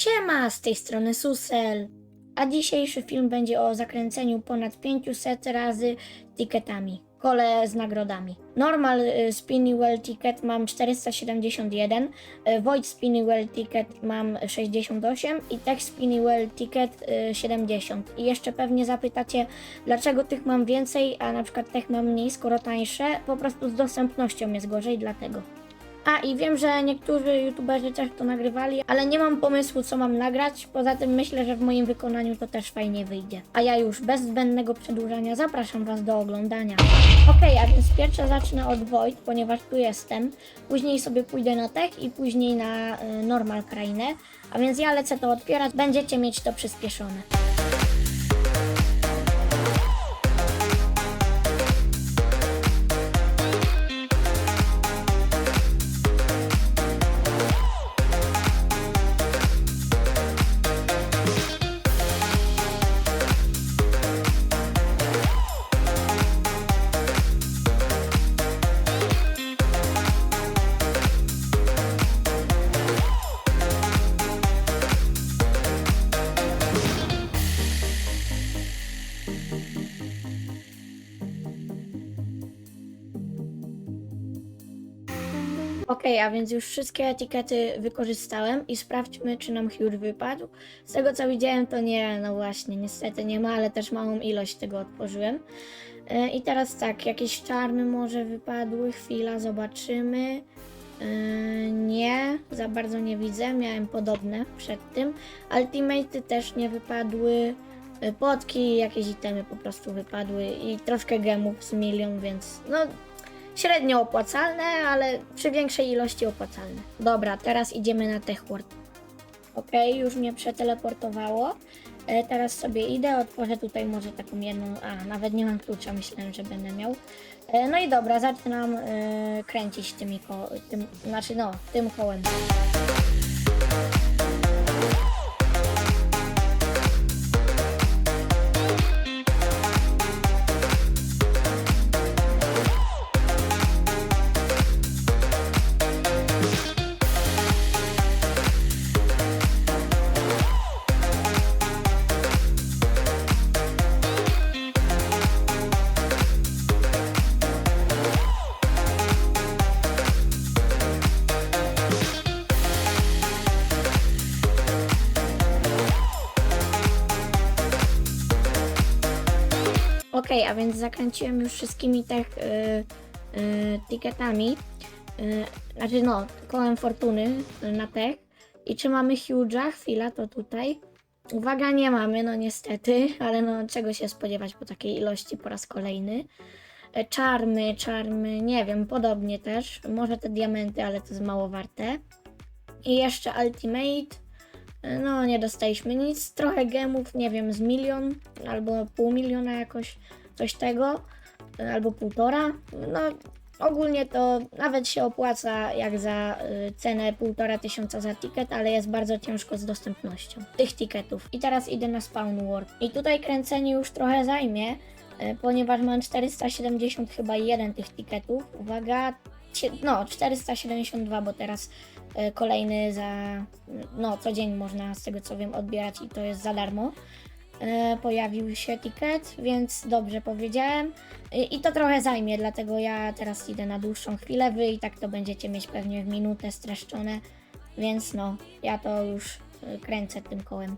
Siema, z tej strony Susel. A dzisiejszy film będzie o zakręceniu ponad 500 razy ticketami. Kole z nagrodami. Normal y, Spinny Well Ticket mam 471, y, Void Spinny Well Ticket mam 68 i Tech Spinny Well Ticket y, 70. I jeszcze pewnie zapytacie, dlaczego tych mam więcej, a na przykład Tech mam mniej, skoro tańsze. Po prostu z dostępnością jest gorzej, dlatego. A i wiem, że niektórzy youtuberzy też to nagrywali, ale nie mam pomysłu, co mam nagrać. Poza tym myślę, że w moim wykonaniu to też fajnie wyjdzie. A ja już bez zbędnego przedłużania zapraszam Was do oglądania. Okej, a więc pierwsze zacznę od Void, ponieważ tu jestem. Później sobie pójdę na Tech i później na y, Normal Krainę. A więc ja lecę to otwierać, będziecie mieć to przyspieszone. Okej, a więc już wszystkie etykiety wykorzystałem i sprawdźmy, czy nam Huge wypadł. Z tego co widziałem, to nie, no właśnie, niestety nie ma, ale też małą ilość tego otworzyłem. E, I teraz tak, jakieś czarny może wypadły, chwila, zobaczymy. E, Nie, za bardzo nie widzę, miałem podobne przed tym. Ultimate też nie wypadły. Potki, jakieś itemy po prostu wypadły i troszkę gemów z milion, więc no średnio opłacalne, ale przy większej ilości opłacalne. Dobra, teraz idziemy na TechWord. Ok, już mnie przeteleportowało. E, teraz sobie idę, otworzę tutaj może taką jedną, a nawet nie mam klucza, myślałem, że będę miał. E, no i dobra, zaczynam e, kręcić tymi ko- tym, znaczy no, tym kołem. A więc zakręciłem już wszystkimi tych y, y, ticketami. Y, znaczy no, kołem fortuny na tech. I czy mamy Huge'a? Chwila, to tutaj. Uwaga, nie mamy, no niestety, ale no czego się spodziewać po takiej ilości po raz kolejny. E, Czarmy, czarmy, nie wiem, podobnie też. Może te diamenty, ale to jest mało warte. I jeszcze Ultimate. E, No, nie dostaliśmy nic. Trochę gemów, nie wiem, z milion albo pół miliona jakoś, coś tego, e, albo półtora. No, ogólnie to nawet się opłaca jak za y, cenę półtora tysiąca za ticket, ale jest bardzo ciężko z dostępnością tych ticketów. I teraz idę na Spawn World. I tutaj kręcenie już trochę zajmie, y, ponieważ mam 470 chyba jeden tych ticketów. Uwaga, no 472, bo teraz y, kolejny za, no co dzień można z tego co wiem odbierać i to jest za darmo. E, pojawił się ticket, więc dobrze powiedziałem. I, to trochę zajmie, dlatego ja teraz idę na dłuższą chwilę. Wy i tak to będziecie mieć pewnie w minutę streszczone, więc no, ja to już e, kręcę tym kołem.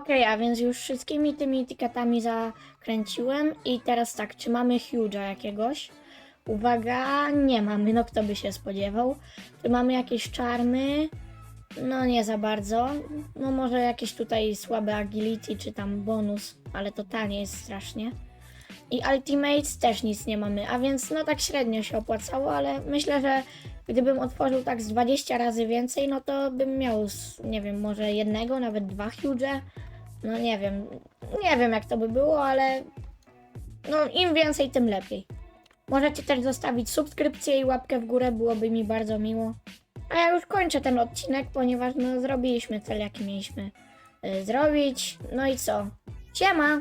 Okej, a więc już wszystkimi tymi etykietami zakręciłem i teraz tak, czy mamy Huge'a jakiegoś? Uwaga, nie mamy, no kto by się spodziewał. Czy mamy jakieś czarny? No nie za bardzo. No może jakieś tutaj słabe agility czy tam bonus, ale to tanie jest strasznie. I Ultimates też nic nie mamy, a więc no tak średnio się opłacało, ale myślę, że gdybym otworzył tak z 20 razy więcej, no to bym miał, nie wiem, może jednego, nawet dwa huge. No nie wiem, nie wiem jak to by było, ale no im więcej, tym lepiej. Możecie też zostawić subskrypcję i łapkę w górę, byłoby mi bardzo miło. A ja już kończę ten odcinek, ponieważ no zrobiliśmy cel, jaki mieliśmy y, zrobić. No i co? Siema!